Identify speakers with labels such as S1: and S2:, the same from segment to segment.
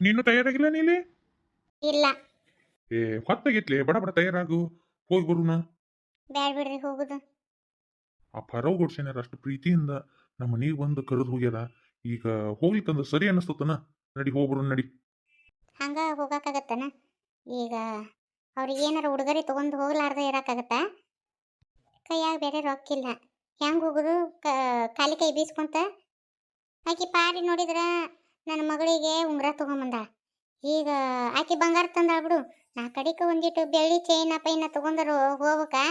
S1: ನೀನು ತಯಾರಾಗಿಲ್ಲ ನೀಲಿ?
S2: ಇಲ್ಲ.
S1: ಏ ಹೊತ್ತಾಗಿತ್ಲೆ ಬಡ ಬಡ ತಯಾರಾಗು. ಹೋಗಿ ಬರುಣ
S2: ಬ್ಯಾಡ್ ಬಿಡ್ರಿ ಹೋಗುದು.
S1: ಆ ಪರವ್ ಗೊಡ್ಸೇನಾರ ಅಷ್ಟು ಪ್ರೀತಿಯಿಂದ ನಮ್ಮ ಮನೆಗೆ ಬಂದು ಕರೆದು ಹೋಗ್ಯಾರ. ಈಗ ಹೋಗ್ಲಿಕ್ಕಂದ್ರೆ ಸರಿ ಅನ್ನಿಸ್ತತನ. ನಡಿ ಹೋಗ್ಬರು ನಡಿ.
S2: ಹಂಗ ಹೋಗಕ್ಕಾಗತ್ತನ ಈಗ ಅವ್ರಿಗೆ ಏನಾರ ಉಡುಗೊರೆ ತಗೊಂಡು ಹೋಗ್ಲಾರ್ದೆ ಇರಕ್ಕಾಗತ್ತಾ ಕೈಯಾಗ ಬೇರೆ ರೊಕ್ಕಿಲ್ಲ ಹೆಂಗೆ ಹೋಗುದು? ಕಾಲಿ ಖಾಲಿ ಕೈ ಬೀಸ್ಕೊಂತ? ಆಕಿ ಪಾರಿ ನೋಡಿದ್ರ ನನ್ನ ಮಗಳಿಗೆ ಉಂಗುರ ತಗೊಂಬಂದ. ಈಗ ಆಕಿ ಬಂಗಾರ ತಂದಾಳ ಬಿಡು. ನಾ ಕಡಿಕ ಒಂದಿಟ್ಟು ಬೆಳ್ಳಿ ಚೈನ ಪೈನ ತಗೊಂಡರು ಹೋಗ್ಬೇಕಾ?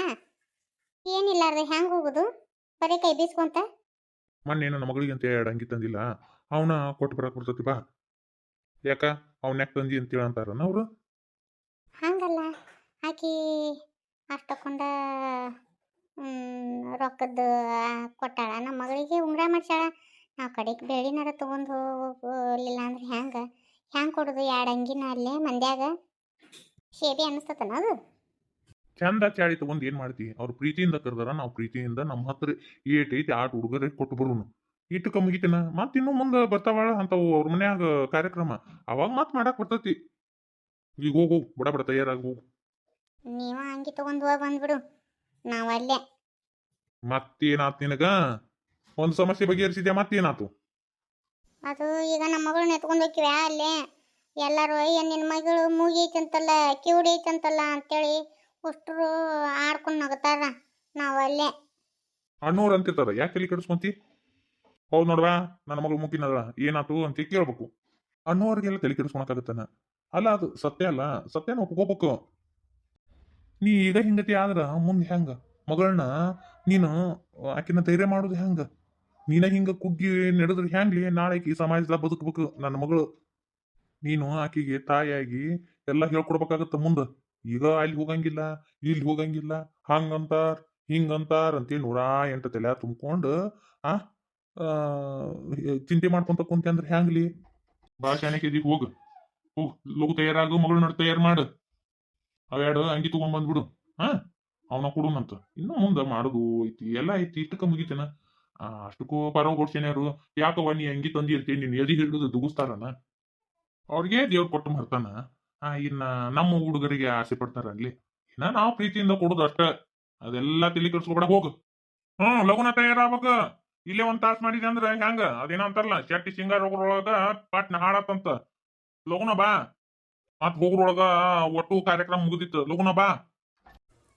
S2: ಏನಿಲ್ಲಾರ್ದೆ ಹೆಂಗೆ ಹೋಗುದು? ಬರೀ ಕೈ ಬೀಸ್ಕೊಂತ?
S1: ಮೊನ್ನೇನು ನನ್ನ ಮಗಳಿಗೆ ಅಂತ ಎರಡು ಅಂಗಿ ತಂದಿಲ್ಲ. ಅವನ ಕೊಟ್ಟು ಬರಕ್ ಬರ್ತತಿ ಬಾ. ಯಾಕ? ಅವ್ನ ಯಾಕೆ ತಂದಿ ಅಂತ ಹೇಳಂತಾರ ಅವರು?
S2: ಹಂಗಲ್ಲ. ಆಕಿ ಅಷ್ಟು ತಕೊಂಡ ರೊಕ್ಕದ್ದು ಕೊಟ್ಟಾಳ. ನಮ್ಮ ಮಗಳಿಗೆ ಉಂಗುರ ಮಾಡ್ಸಾಳ ನಾವು ಕಡೆಗೆ ಬೆಳ್ಳಿನಾರ ತೊಗೊಂಡು ಹೋಗಲಿಲ್ಲ ಅಂದ್ರೆ ಹೆಂಗೆ ಹೆಂಗೆ ಕೊಡೋದು ಎರಡು ಅಂಗಿನ ಅಲ್ಲೇ ಮಂದ್ಯಾಗ? ಶೇಬಿ ಅನಿಸ್ತತನ ಅದು?
S1: ಚಂದ ಚಾಳಿ ತಗೊಂಡ್ ಏನು ಮಾಡ್ತಿ? ಅವ್ರು ಪ್ರೀತಿಯಿಂದ ಕರೆದಾರ ನಾವು ಪ್ರೀತಿಯಿಂದ ನಮ್ಮ ಹತ್ರ ಏಟ್ ಐತಿ ಆಟ ಹುಡುಗರಿಗೆ ಕೊಟ್ಟು ಬರುನು. ಇಟ್ಟು ಕಮ್ಮಿಗಿತನ ಮತ್ತೆ ಇನ್ನು ಮುಂದೆ ಬರ್ತಾವಳ ಅಂತವು ಅವ್ರ ಮನ್ಯಾಗ ಕಾರ್ಯಕ್ರಮ. ಅವಾಗ ಮತ್ತೆ ಮಾಡಕ್ ಬರ್ತೈತಿ. ಈಗ ಹೋಗು ಬಡ ಬಡ ತಯಾರಾಗಿ ಹೋಗು.
S2: ನೀವು ಅಂಗಿ ತಗೊಂಡು ಹೋಗಿ ಬಂದ್ಬಿಡು. ನಾವು ಅಲ್ಲೇ.
S1: ಮತ್ತೇನಾತ್ ನಿನಗ? ಒಂದ್ ಸಮಸ್ಯೆ ಬಗೆಹರಿಸಿದ್ಯಾ ಮತ್ತೇನಾತು?
S2: ಅದು ಈಗ ನಮ್ಮ ಮಗಳನ್ನ ಎತ್ಕೊಂಡು ಹೋಗ್ತೀವಿ ಅಲ್ಲೇ? ಎಲ್ಲರೂ ಅಯ್ಯ ನಿನ್ನ ಮಗಳು ಮೂಗಿ ಐತಂತಲ್ಲ ಕಿವುಡಿ ಐತಂತಲ್ಲ ಅಂತೇಳಿ ಅಷ್ಟರು ಆಡ್ಕೊಂಡು ನಗತಾರ ನಾವು ಅಲ್ಲೇ.
S1: ಅಣ್ಣವ್ರು ಅಂತಿರ್ತಾರ ಯಾಕೆ ತಲೆ ಕೆಡಿಸ್ಕೊಂತಿ? ಹೌದ್ ನೋಡ್ವಾ ನನ್ನ ಮಗಳು ಮುಗಿನದ ಏನಾತು ಅಂತ ಕೇಳ್ಬೇಕು. ಅಣ್ಣವ್ರಿಗೆಲ್ಲ ತಲೆ ಕೆಡಿಸ್ಕೊಳಕಾಗತ್ತಾನ ಅಲ್ಲ ಅದು ಸತ್ಯ ಅಲ್ಲ ಸತ್ಯನ ಒಪ್ಕೋಬೇಕು. ನೀ ಈಗ ಹಿಂಗತಿ ಆದ್ರ ಮುಂದೆ ಹೆಂಗ? ಮಗಳನ್ನ ನೀನು ಆಕಿನ ಧೈರ್ಯ ಮಾಡೋದು ಹೆಂಗ? ನೀನ ಹಿಂಗ ಕುಗ್ಗಿ ನಡೆದ್ರೆ ಹೆಂಗ್ಲಿ ನಾಳೆ ಈ ಸಮಾಜದಾಗ ಬದುಕಬೇಕು. ನನ್ನ ಮಗಳು, ನೀನು ಆಕಿಗೆ ತಾಯಿಯಾಗಿ ಎಲ್ಲ ಹೇಳ್ಕೊಡ್ಬೇಕಾಗತ್ತ ಮುಂದ. ಈಗ ಅಲ್ಲಿ ಹೋಗಂಗಿಲ್ಲ, ಇಲ್ಲಿ ಹೋಗಂಗಿಲ್ಲ, ಹಂಗಂತಾರ, ಹಿಂಗಂತಾರ ಅಂತೇಳಿ ನೂರಾ ಎಂಟು ತಲೆ ತುಂಬ್ಕೊಂಡು, ಆ ಚಿಂತೆ ಮಾಡ್ಕೊಂತ ಕುಂತೆ ಅಂದ್ರೆ ಹ್ಯಾಂಗ್ಲಿ? ಬಾ ಶಾಣೆಕಿದಿ ಹೋಗ. ಹೋಗ್ ಲಗು ತಯಾರಾಗು, ಮಗಳು ನಡ್ ತಯಾರು ಮಾಡು. ಅವೆರಡು ಅಂಗಿ ತಗೊಂಡ್ ಬಂದ್ಬಿಡು. ಹಾ, ಅವನ ಕೊಡುನಂತ. ಇನ್ನು ಮುಂದೆ ಮಾಡುದು ಐತಿ, ಎಲ್ಲ ಐತಿ ಇಷ್ಟಕ್ಕ ಮುಗಿತೇನ. ಆ, ಅಷ್ಟಕ್ಕೂ ಪರವ ಕೊಡ್ಸೇನ್ಯಾರು ಯಾಕವ್ವ ನೀ ಅಂಗಿ ತಂದಿರ್ತೀನಿ ನೀನು ಎದಿ ಹಿಡಿದು ದುಗಿಸ್ತಾರನ? ಅವ್ರಿಗೆ ದೇವ್ರು ಕೊಟ್ಟು ಮರ್ತಾನ. ಆ ಇನ್ನ ನಮ್ಮ ಹುಡುಗರಿಗೆ ಆಸೆ ಪಡ್ತಾರ ಅಲ್ಲಿ. ಇನ್ನ ನಾವು ಪ್ರೀತಿಯಿಂದ ಕೊಡುದು ಅಷ್ಟ. ಅದೆಲ್ಲ ತಿಳಿ ಕೆಡ್ಸ್ಕೊಬೇಡ ಹೋಗು. ಹ್ಮ್ ಲಗುನ ತಯಾರಾಗ್ಬೇಕ. ಇಲ್ಲೇ ಒಂದ್ ತಾಸ್ ಮಾಡಿದೆ ಅಂದ್ರ ಹೆಂಗ? ಅದೇನಂತಾರಲ್ಲ ಚಟ್ಟಿ ಸಿಂಗಾರ ಹೋಗ್ರೊಳಗ ಪಾಟ್ನ ಹಾಡತ್ತಂತ. ಲಗುನ ಬಾ. ಮತ್ ಹೋಗ್ರೊಳಗ ಒಟ್ಟು ಕಾರ್ಯಕ್ರಮ ಮುಗಿದಿತ್ತು. ಲಗುನ ಬಾ.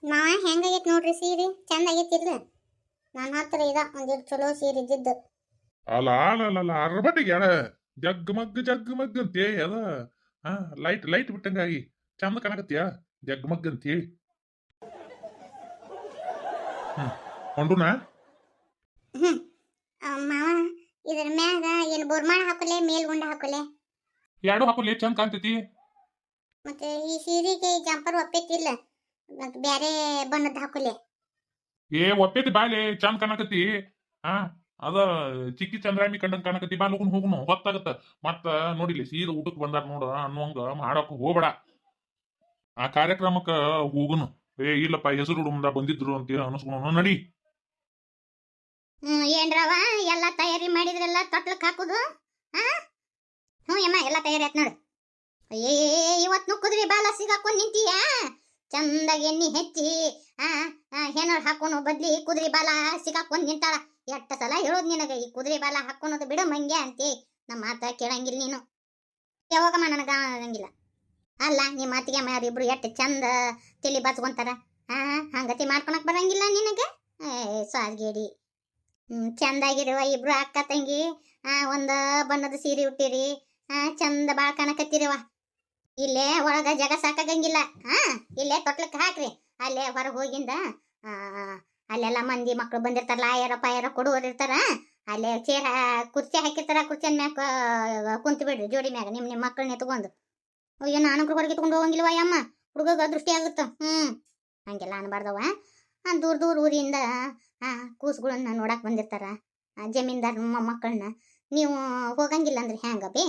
S2: ಮಾವ ಹೆಂಗಾಗೈತೆ ನೋಡ್ರಿ ಸೀರೆ? ಚಂದ ನನ್ನ ಹತ್ರ ಇದ ಒಂದಿಟ್ಟು ಚಲೋ ಸೀರೆ ಇದ್ದಿದ್ದು.
S1: ಅಲ್ಲ ಅಲ್ಲ ಜಗ್ ಮಗ್ ಜಗ್ ಮಗ್ ಅಂತೇ ಅದ? ಹಾ ಲೈಟ್ ಲೈಟ್ ಬಿಟ್ಟಂಗಾಗಿ. ಚಂದ ಕಾಣಕತ್ತೀಯ? ಜಗ್ ಮಗ್ ಅಂತೇಳಿ ಕೊಂಡುನಾ?
S2: ಮಾವ ಇದ್ರ ಮ್ಯಾಗ ಏನು ಬೋರ್ಮಾಳ ಹಾಕಲೆ ಮೇಲ್ಗುಂಡ ಹಾಕಲೆ?
S1: ಎರಡು ಹಾಕೋಲಿ ಚಂದ ಕಾಣ್ತೈತಿ.
S2: ಮತ್ತೆ ಈ ಸೀರೆಗೆ ಜಂಪರ್ ಒಪ್ಪೈತಿಲ್ಲ ಮತ್ತೆ ಬೇರೆ ಬಣ್ಣದ ಹಾಕಲೆ?
S1: ಏ ಒಪ್ಪೇತಿ ಬಾಲೆ ಚಂದ್ ಕಾಣಕತ್ತಿ. ಹಾ ಅದ ಚಿಕ್ಕಿ ಚಂದ್ರಾಮಿ ಕಂಡಂಗ್ ಕಾಣಕತ್ತಿ. ಬಾ ಲಗುನ್ ಹೋಗ್ನು ಹೊತ್ತಾಗತ್ತ ಮತ್ತ ನೋಡಿಲಿ ಸೀದಾ ಊಟಕ್ ಬಂದಾರ ನೋಡ ಅನ್ನುವಂಗ ಮಾಡಕ್ ಹೋಗ್ಬೇಡ. ಆ ಕಾರ್ಯಕ್ರಮಕ್ಕ ಹೋಗುನು. ಏ, ಇಲ್ಲಪ್ಪ ಹೆಸರು ಮುಂದ ಬಂದಿದ್ರು ಅಂತ ಅನಸ್ಕೊಳೋಣ ನಡಿ.
S2: ಹ್ಮ್ ಏನ್ರವ ಎಲ್ಲ ತಯಾರಿ ಮಾಡಿದ್ರೆಲ್ಲ ತೊಟ್ಲಕ್ ಹಾಕುದು? ಹ್ಞೂ ಯಮ್ಮ, ಎಲ್ಲ ತಯಾರಿ ಆಯ್ತು ನೋಡು. ಏ, ಇವತ್ತು ನುಕ್ಕುದ್ರಿ ಬಾಲ, ಸಿಗಾಕೊಂಡ್ ನಿಂತೀಯ? ಚಂದಾಗಿ ಎಣ್ಣಿ ಹೆಚ್ಚಿ, ಆ ಹಾಕೊಂಡು ಬದ್ಲಿ ಕುದುರೆ ಬಾಲ ಸಿಗಾಕೊಂಡ್ ನಿಂತಾಳ. ಎಟ್ಟ ಸಲ ಹೇಳೋದ್ ನಿನಗ, ಈ ಕುದುರೆ ಬಾಲ ಹಾಕೋನೋದು ಬಿಡು ಮಂಗೆ ಅಂತಿ. ನಮ್ಮ ಮಾತ ಕೇಳಂಗಿಲ್ಲ ನೀನು. ಯಾವಾಗಮ್ಮ ನನಗ ಆಗಂಗಿಲ್ಲ? ಅಲ್ಲ ನಿಮ್ಮ ಮಾತಿಗೆ ಮಾರಿ ಇಬ್ರು ಎಷ್ಟು ಚಂದ ತಿಳಿ ಬಾಚ್ಕೊಂತಾರ? ಹಾ ಹಂಗತಿ ಮಾಡ್ಕೊಳಕ್ ಬರಂಗಿಲ್ಲ ನಿನಗ? ಏ ಸಾಲ್ಗೇಡಿ ಹ್ಮ್, ಚಂದಾಗಿರುವ ಇಬ್ರು ಅಕ್ಕ ತಂಗಿ, ಆ, ಒಂದ ಬಣ್ಣದ ಸೀರೆ ಉಟ್ಟಿರಿ. ಆ, ಚಂದ ಬಾಳ್ ಕಾಣಕತ್ತೀರವ. ಇಲ್ಲೇ ಒಳಗ ಜಾಗ ಸಾಕಾಗಂಗಿಲ್ಲ. ಹಾ, ಇಲ್ಲೇ ತೊಟ್ಲಕ್ಕೆ ಹಾಕ್ರಿ. ಅಲ್ಲೇ ಹೊರಗೆ ಹೋಗಿಂದ ಅಲ್ಲೆಲ್ಲ ಮಂದಿ ಮಕ್ಳು ಬಂದಿರ್ತಾರಲ್ಲ, ಆಯಾರ ಪಾಯರ ಕೊಡುವರು ಇರ್ತಾರ. ಅಲ್ಲೇ ಚೇರ್ ಕುರ್ಚಿ ಹಾಕಿರ್ತಾರ, ಕುರ್ಚಿನ ಮ್ಯಾಗ ಕುಂತು ಬಿಡ್ರಿ ಜೋಡಿ ಮ್ಯಾಗ ನಿಮ್ಮ ನಿಮ್ಮ ಮಕ್ಕಳನ್ನ ಎತ್ಕೊಂಡು ಅಯ್ಯೋ, ನಾನು ಹೊರಗೆ ತಗೊಂಡು ಹೋಗಂಗಿಲ್ವ ಅಮ್ಮ? ಹುಡುಗಗ ದೃಷ್ಟಿ ಆಗುತ್ತೆ. ಹ್ಞೂ ಹಂಗೆಲ್ಲ ಅನ್ಬಾರ್ದವ ದೂರ ದೂರ ಊರಿಂದ ಕೂಸುಗಳನ್ನ ನೋಡಕ್ಕೆ ಬಂದಿರ್ತಾರ. ಜಮೀನ್ದಾರ್ ಮಕ್ಕಳನ್ನ ನೀವು ಹೋಗಂಗಿಲ್ಲ ಅಂದ್ರೆ ಹ್ಯಾಂಗ ಬೇ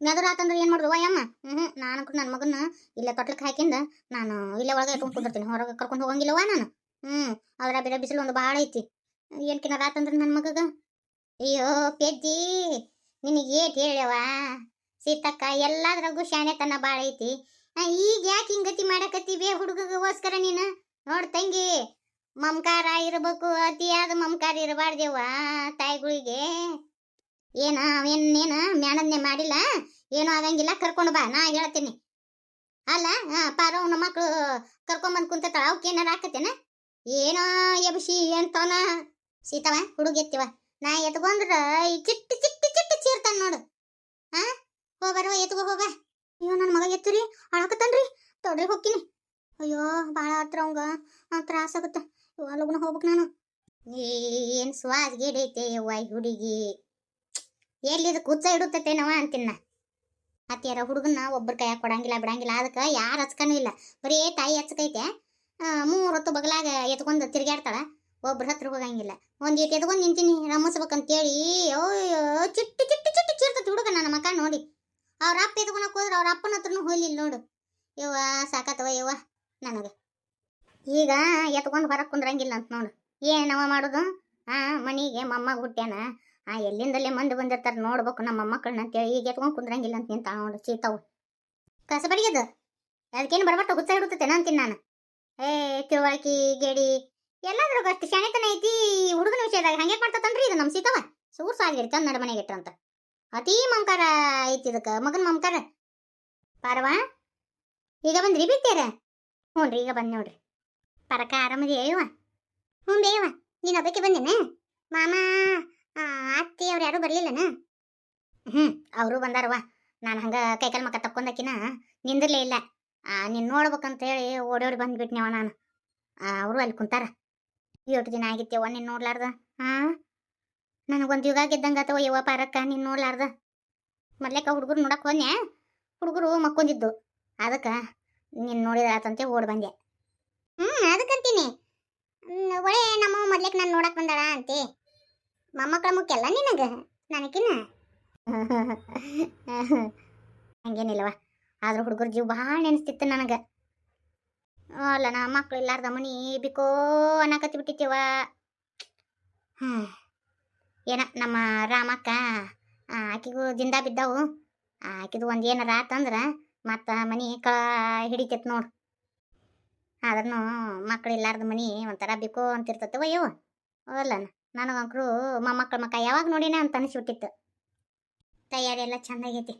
S2: ನೆಗರ ಆತಂದ್ರೆ ಏನು ಮಾಡುದು? ವಯಮ್ಮ ಹ್ಞೂ ನಾನು ನನ್ನ ಮಗನ ಇಲ್ಲೇ ತೊಟ್ಲಕ್ಕೆ ಹಾಕಿಂದ ನಾನು ಇಲ್ಲೇ ಒಳಗೆ ಇಟ್ಕೊಂಡು ಕುಂದಿರ್ತೀನಿ. ಹೊರಗೆ ಕರ್ಕೊಂಡು ಹೋಗಂಗಿಲ್ಲವ ನಾನು. ಹ್ಞೂ ಅದರ ಬೇರೆ ಬಿಸಿಲು ಒಂದು ಭಾಳ ಐತಿ. ಏನ್ಕಿನ ರಾತಂದ್ರೆ ನನ್ನ ಮಗಗ? ಅಯ್ಯೋ ಪೆಜ್ಜಿ ನಿನಗೆ ಏಟ್ ಹೇಳ್ಯವ ಸೀತಕ್ಕ, ಎಲ್ಲಾದ್ರಾಗೂ ಶಾಣೆತನ ಭಾಳ ಐತಿ. ಈಗ ಯಾಕೆ ಹಿಂಗತಿ ಮಾಡಕತ್ತಿ ಬೇ ಹುಡುಗಗೋಸ್ಕರ ನೀನು? ನೋಡ್ ತಂಗಿ. ಮಮಕಾರ ಇರ್ಬೇಕು, ಅತಿಯಾದ ಮಮಕಾರ ಇರಬಾರ್ದೇವ ತಾಯಿಗಳಿಗೆ. ಏನ ಅವೇನ್ ಏನ? ಮ್ಯಾಣದ್ನೆ ಮಾಡಿಲ್ಲ? ಏನೂ ಆಗಂಗಿಲ್ಲ ಕರ್ಕೊಂಡು ಬಾ ನಾ ಹೇಳ್ತೀನಿ. ಅಲ್ಲ ಆ, ಪಾರವನ ಮಕ್ಕಳು ಕರ್ಕೊಂಬಂದು ಕುಂತಿರ್ತಾಳ ಅವಕ್ಕೆ ಏನಾರ ಆಕತ್ತೇನ? ಏನೋ ಎಬ್ಸಿ ಅಂತವನ ಸೀತವ ಹುಡುಗೆತ್ತಿವ ನಾ ಎತ್ಕೊಂಡ್ರ ಈ ಚಿಟ್ಟಿ ಚಿಟ್ಟಿ ಚಿಟ್ಟಿ ಚೀರ್ತಾನ ನೋಡು. ಹಾ ಹೋಗ್ಬಾರವ ಎತ್ಕೋ ಹೋಗ ಅಯ್ಯೋ ನನ್ನ ಮಗ ಎತ್ತರಿ ಅಳಕತ್ತನ್ರಿ ತೊಡ್ರಿ ಹೋಗ್ತೀನಿ. ಅಯ್ಯೋ ಭಾಳ ಹತ್ರ ಅವಂಗ ತ್ರಾಸ ಆಗುತ್ತ. ಅಲ್ಲಗುನ ಹೋಗ್ಬೇಕು ನಾನು. ಏನ್ ಸ್ವಾಸ್ ಗಿಡೈತೆ ಈ ಹುಡುಗಿ. ಎಲ್ಲಿದು ಕುಚ್ಚ ಇಡುತ್ತತೆ ನವ ಅಂತಿನ್ನ. ಅತ್ತಿಯರ ಹುಡುಗನ್ನ ಒಬ್ಬರ ಕೈಯಾಗ ಕೊಡಂಗಿಲ್ಲ, ಬಿಡಂಗಿಲ್ಲ. ಅದಕ್ಕೆ ಯಾರು ಹಚ್ಕನೂ ಇಲ್ಲ. ಬರೀ ತಾಯಿ ಹಚ್ಕೈತೆ. ಮೂರು ಹೊತ್ತು ಬಗಲಾಗ ಎತ್ಕೊಂಡು ತಿರುಗಾಡ್ತಾಳ ಒಬ್ರ ಹತ್ರ ಹೋಗಂಗಿಲ್ಲ. ಒಂದು ಈಟ್ ಎತ್ಕೊಂಡು ನಿಂತೀನಿ, ರಮಿಸ್ಬೇಕಂತೇಳಿ. ಅಯ್ಯೋ, ಚಿಟ್ಟಿ ಚಿಟ್ಟಿ ಚಿಟ್ಟಿ ಚೀರ್ತತಿ ಹುಡುಗ ನನ್ನ ಮಕ ನೋಡಿ. ಅವ್ರ ಅಪ್ಪ ಎತ್ಕೊಳಕ್ ಹೋದ್ರೆ ಅವ್ರ ಅಪ್ಪನ ಹತ್ರನು ಹೋಗ್ಲಿಲ್ಲ ನೋಡು. ಯವ್ವ, ಸಾಕತ್ತವ ಯವ್ವ ನನಗೆ. ಈಗ ಎತ್ಕೊಂಡು ಹೊರಗೆ ಕುಂದ್ರಂಗಿಲ್ಲ ಅಂತ ನೋಡು. ಏನವ ಮಾಡೋದು? ಆ, ಮನಿಗೆ ಮೊಮ್ಮಗ ಹುಟ್ಟ್ಯಾನ. ಆ, ಎಲ್ಲಿಂದಲೇ ಮಂದಿ ಬಂದಿರ್ತಾರೆ ನೋಡ್ಬೇಕು ನಮ್ಮ ಮೊಮ್ಮಕ್ಕಳನ್ನ ಅಂತೇಳಿ ಈಗ ಎತ್ಕೊಂಡು ಕುಂದ್ರಂಗಿಲ್ಲ ಅಂತ ನಿಂತ ನೋಡು ಸೀತಾವು. ಕಸಬಡಿಯದು ಅದಕ್ಕೇನು ಬರ್ಬಟ್ಟ ಹುಚ್ಚ ಹಿಡುತ್ತೇನ ಅಂತೀನಿ ನಾನು. ಏ ತಿಳುವಳಿಕೆ ಗೇಡಿ ಎಲ್ಲಾದ್ರಾಗ ಅಷ್ಟು ಶಾಣೆತನ ಐತಿ ಹುಡುಗನ ವಿಷಯದಾಗ ಹಂಗೆ ಮಾಡ್ತತನ್ರಿ ಇದು ನಮ್ಮ ಸೀತವ? ಸೂರ್ ಸಾಗಿರಿ ತಂದು ನಡು ಮನೆಗೆ ಇಟ್ಟಂತ ಅತೀ ಮಮಕಾರ ಐತಿ ಇದಕ್ಕೆ, ಮಗನ ಮಮಕಾರ ಪಾರವಾ, ಈಗ ಬಂದ್ರಿ ಬಿತ್ತೀರ ಹ್ಞೂ ರೀ, ಈಗ ಬಂದು ನೋಡ್ರಿ. ಪರಕ ಆರಾಮದಿ ಅಯ್ಯವ ಹ್ಞೂ ಬೇಯವ ನೀನು ಒಬ್ಬಕ್ಕೆ ಬಂದೇನೆ? ಮಾಮ ಅತ್ತಿ ಅವ್ರು ಯಾರು ಬರ್ಲಿಲ್ಲನ? ಹ್ಞೂ ಅವರು ಬಂದಾರವ್ವ ನಾನು ಹಂಗ ಕೈಕಾಲು ಮಕ್ಕ ತಕ್ಕೊಂಡಕಿನ ನಿಂದಿರ್ಲೇ ಇಲ್ಲ. ಆ ನೀನು ನೋಡ್ಬೇಕಂತ ಹೇಳಿ ಓಡೋಡಿ ಬಂದ್ಬಿಟ್ನೇವ ನಾನು. ಅವರು ಅಲ್ಲಿ ಕುಂತಾರ. ಎಷ್ಟು ದಿನ ಆಗಿತ್ತೇವ ನೀನು ನೋಡ್ಲಾರ್ದ? ಹಾ ನನಗೊಂದು ಯುಗ ಗೆದ್ದಂಗ ಅಥವಾ ಯವ್ವ ಪಾರಕ್ಕ ನೀನು ನೋಡ್ಲಾರ್ದ? ಮೊದ್ಲೇಕ ಹುಡುಗರು ನೋಡಕ್ ಹೋನ್ಯ ಹುಡುಗರು ಮಕ್ಕೊಂದಿದ್ದು. ಅದಕ್ಕೆ ನೀನು ನೋಡಿದ್ರಾತಂತೆ ಓಡ್ ಬಂದೆ. ಹ್ಞೂ ಅದಕ್ಕಂತೀನಿ. ಒಳ್ಳೆ ನಮ್ಮ ಮೊದ್ಲೇಕ್ ನಾನು ನೋಡಕ್ ಬಂದಾಳ ಅಂತೆ? ಮೊಮ್ಮಕ್ಕಳ ಮುಖ್ಯಲ್ಲ ನಿನಗೆ? ನನಕಿನ ಹಂಗೇನಿಲ್ಲವ ಆದ್ರೂ ಹುಡುಗರ ಜೀವ ಭಾಳ ನೆನೆಸ್ತಿತ್ತು ನನಗೆ. ಅಲ್ಲ, ನಾ ಮಕ್ಳು ಇಲ್ಲಾರ್ದ ಮನಿ ಬಿಕೋ ಅನ್ನಕತ್ತಿ ಬಿಟ್ಟಿತ್ತೀವ ಏನ, ನಮ್ಮ ರಾಮಕ್ಕ ಆಕಿಗೂ ದಿಂದ ಬಿದ್ದವು. ಆಕಿದು ಒಂದು ಏನಾರ ಆತಂದ್ರೆ ಮತ್ತು ಮನಿ ಕ ಹಿಡಿತೈತೆ ನೋಡು. ಆದ್ರೂ ಮಕ್ಳು ಇಲ್ಲಾರ್ದ ಮನಿ ಒಂಥರ ಬಿಕೋ ಅಂತಿರ್ತೈತೆ ಅಯ್ಯೋ ಅಲ್ಲ ನನಗಂಕ್ರು ಮೊಮ್ಮಕ್ಕಳ ಮಕ್ಕ ಯಾವಾಗ ನೋಡಿನ ಅಂತ ಅನಿಸ್ಬಿಟ್ಟಿತ್ತು. ತಯಾರಿ ಎಲ್ಲ ಚಂದಾಗೈತಿ.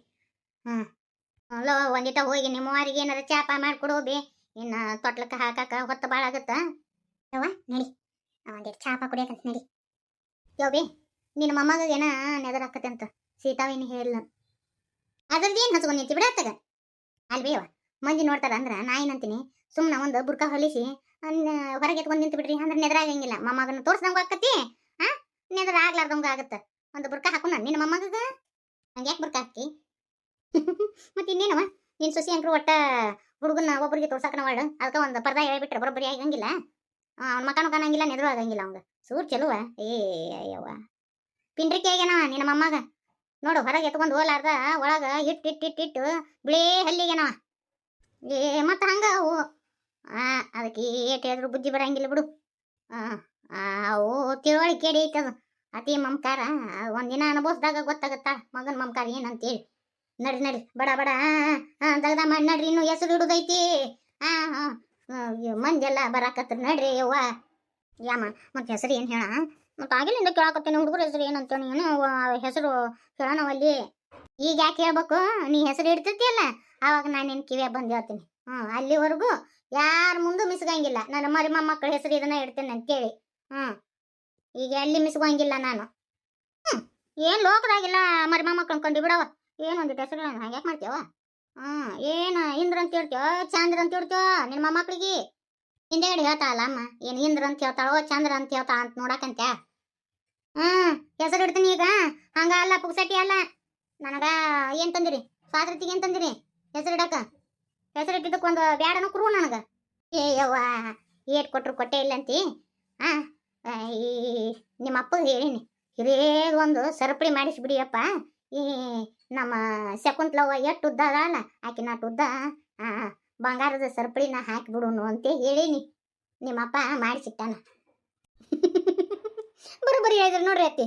S2: ಹ್ಞೂ ಅಲ್ಲ ಒಂದಿಟ ಹೋಗಿ ನಿಮ್ಮವಾರಿಗೆ ಏನಾರ ಚಾಪ ಮಾಡಿಕೊಡು ಬಿ ಇನ್ನು ತೊಟ್ಲಕ್ಕೆ ಹಾಕಕ್ಕೆ ಹೊತ್ತು ಭಾಳ ಆಗುತ್ತಾ. ಯವ್ವ, ನಡಿ. ಒಂದಿಟ್ಟು ಚಾಪ ಕುಡಿಯಕಂತ ನಡಿ. ಯವ್ ಬಿ ನಿನ್ನ ಮೊಮ್ಮಗ ಏನ ನೆದರಾಕತ್ತೆ ಅಂತ? ಸೀತಾವೇನು ಹೇಳಿಲ್ಲ. ಅದ್ರದ್ದೇನು ಹಚ್ಕೊಂಡು ನಿಂತಿ ಬಿಡತ್ತಾಗ ಯವ್ವ, ಮಂದಿ ನೋಡ್ತಾರ ಅಂದ್ರೆ ನಾ ಏನಂತೀನಿ ಸುಮ್ಮನೆ ಒಂದು ಬುರ್ಕ ಹೊಲಿಸಿ ಹೊರಗೆ ಎತ್ಕೊಂಡು ನಿಂತು ಬಿಡ್ರಿ ಅಂದ್ರೆ ನೆದರಾಗಂಗಿಲ್ಲ. ಮೊಮ್ಮಗನ ತೋರ್ಸ್ದಂಗೆ ಆಕತಿ ಆ ನೆದರ ಆಗ್ಲಾರ್ದಂಗ ಆಗತ್ತ. ಒಂದು ಬುರ್ಕ ಹಾಕೋಣ ನಿನ್ನ ಮೊಮ್ಮಗ ಹಂಗೆ ಯಾಕೆ ಬುರ್ಕ ಹಾಕಿ ಮತ್ತೆ ಇನ್ನೇನವ? ನಿನ್ ಸೊಸಿ ಅಂಕ್ರು ಒಟ್ಟ ಹುಡುಗನ ಒಬ್ಬರಿಗೆ ತೋರ್ಸಾಕನ ಒಳ್ಳ? ಅದಕ್ಕೆ ಒಂದು ಪರ್ದ ಹೇಳ್ಬಿಟ್ರೆ ಬರೋಬ್ಬರಿ ಆಗಂಗಿಲ್ಲ ಅವ್ನ ಮಕನೂ ಕಾಣಂಗಿಲ್ಲ ನೆದ್ರು ಆಗಂಗಿಲ್ಲ ಅವಂಗ. ಸೂರ್ ಚಲುವ. ಏ ಅಯ್ಯವ್ವ ಪಿಂಡ್ರಿಕೆ ಆಗ್ಯಾನವ ನಿನ್ನ ಮೊಮ್ಮಗ? ನೋಡು, ಹೊರಗೆ ಎತ್ಕೊಂಡು ಹೋಲಾರ್ದ ಒಳಗ ಇಟ್ಟು ಇಟ್ಟು ಇಟ್ಟು ಇಟ್ಟು ಬಿಳೇ ಹಲ್ಲಿಗೆನವ. ಏ, ಮತ್ತೆ ಹಂಗ ಅವು. ಅದಕ್ಕೆ ಏಟ್ ಹೇಳಿದ್ರು ಬುದ್ಧಿ ಬರಂಗಿಲ್ಲ ಬಿಡು. ಅವು ತಿಳುವಳಿಕೆ ಐತದ ಅತಿ ಮಮಕಾರ ಒಂದಿನ ಅನುಭವಿಸ್ದಾಗ ಗೊತ್ತಾಗತ್ತ ಮಗನ ಮಮಕಾರ ಏನಂತೇಳಿ ನಡ್ರಿ ನಡ್ರಿ, ಬಡ ಬಡ ದಗದ ಮಾಡಿ ನಡ್ರಿ, ಇನ್ನು ಹೆಸರು ಇಡುದೈತಿ ಆ ಹಾ ಮಂದೆಲ್ಲ ಬರಾಕತ್ರ ನಡ್ರಿ, ಯವ್ವ. ಯಾಮ, ಮತ್ತೆ ಹೆಸರು ಏನು ಹೇಳ? ಮತ್ತೆ ಆಗಿಲಿಂದ ಕೇಳಾಕತ್ತೇನೆ ಹುಡುಗರ ಹೆಸರು ಏನಂತೇಳಿ. ಏನು ಹೆಸರು ಹೇಳೋಣವಲ್ಲಿ ಈಗ ಯಾಕೆ ಹೇಳ್ಬೇಕು? ನೀ ಹೆಸರು ಇಡ್ತಿರ್ತಿಯಲ್ಲ? ಆವಾಗ ನಾನು ನಿನ್ನ ಕಿವಿಯ ಬಂದು ಹೇಳ್ತೀನಿ. ಹ್ಞೂ ಅಲ್ಲಿವರೆಗೂ ಯಾರ ಮುಂದೆ ಮಿಸ್ಗಂಗಿಲ್ಲ. ನನ್ನ ಮರಿ ಮೊಮ್ಮಕ್ಕಳ ಹೆಸರು ಇದನ್ನ ಇಡ್ತೇನೆ ಅಂತೇಳಿ. ಹ್ಞೂ ಈಗ ಎಲ್ಲಿ ಮಿಸ್ಗಂಗಿಲ್ಲ ನಾನು. ಹ್ಞೂ ಏನು ಲೋಕದಾಗಿಲ್ಲ ಮರಿ ಮೊಮ್ಮಕ್ಳು ಕೊಂಡು ಬಿಡವ? ಏನು ಒಂದಿಟ್ಟು ಹೆಸರು ಹಂಗ್ಯಾಕೆ ಮಾಡ್ತೇವ ಹ್ಞೂ ಏನು ಇಂದ್ರ ಅಂತ ಹೇಳ್ತೇವ ಚಂದ್ರ ಅಂತ ಹೇಳ್ತೇವ ನಿನ್ನ ಹಿಂದೆ ಹಿಂದೆಗಡೆ ಹೇಳ್ತಾಳಲ್ಲ ಅಮ್ಮ, ಏನು ಇಂದ್ರ ಅಂತ ಹೇಳ್ತಾಳೋ, ಚಂದ್ರ ಅಂತ ಹೇಳ್ತಾಳ ಅಂತ ನೋಡಕಂತ ಹ್ಞೂ ಹೆಸರು ಇಡ್ತೀನಿ ಈಗ. ಹಂಗ ಅಲ್ಲ ಪುಕ್ಸಟಿ ಅಲ್ಲ. ನನಗ ಏನು ತಂದಿರಿ? ಸ್ವಾತಂತ್ರಿಗೆ ಏನು ತಂದಿರಿ? ಹೆಸರು ಇಡಕ? ಹೆಸರು ಇಟ್ಟಿದ್ದಕ್ಕೆ ಒಂದು ಬ್ಯಾಡನು ಕುರು ನನಗೆ? ಏ ಯವ್ವ, ಏಟ್ ಕೊಟ್ರು ಕೊಟ್ಟೆ ಇಲ್ಲಂತಿ? ಹಾಂ ಈ ನಿಮ್ಮ ಅಪ್ಪಗೆ ಹೇಳೀನಿ ಒಂದು ಒಂದು ಸರಪಳಿ ಮಾಡಿಸ್ಬಿಡಿಯಪ್ಪ ಈ ನಮ್ಮ ಶಕುಂತಲವ್ವ ಎಷ್ಟು ಉದ್ದ ಅದಲ್ಲ ಆಕೆ ನಾಟ್ ಉದ್ದ ಬಂಗಾರದ ಸರಪಳಿನ ಹಾಕಿಬಿಡುನು ಅಂತ ಹೇಳೀನಿ. ನಿಮ್ಮಪ್ಪ ಮಾಡಿಸಿಟ್ಟಾನ. ಬರೋಬ್ಬರಿ ಹೇಳಿದ್ರು ನೋಡ್ರಿ ಅತ್ತಿ.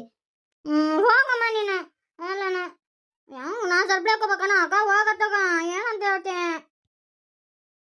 S2: ಹೋಗಮ್ಮ ನೀನು. ಅಲ್ಲನ ಯಾವ, ನಾ ಸರಪಳಿ ಹಾಕೋಬೇಕಣ್ಣ, ಅಕ್ಕ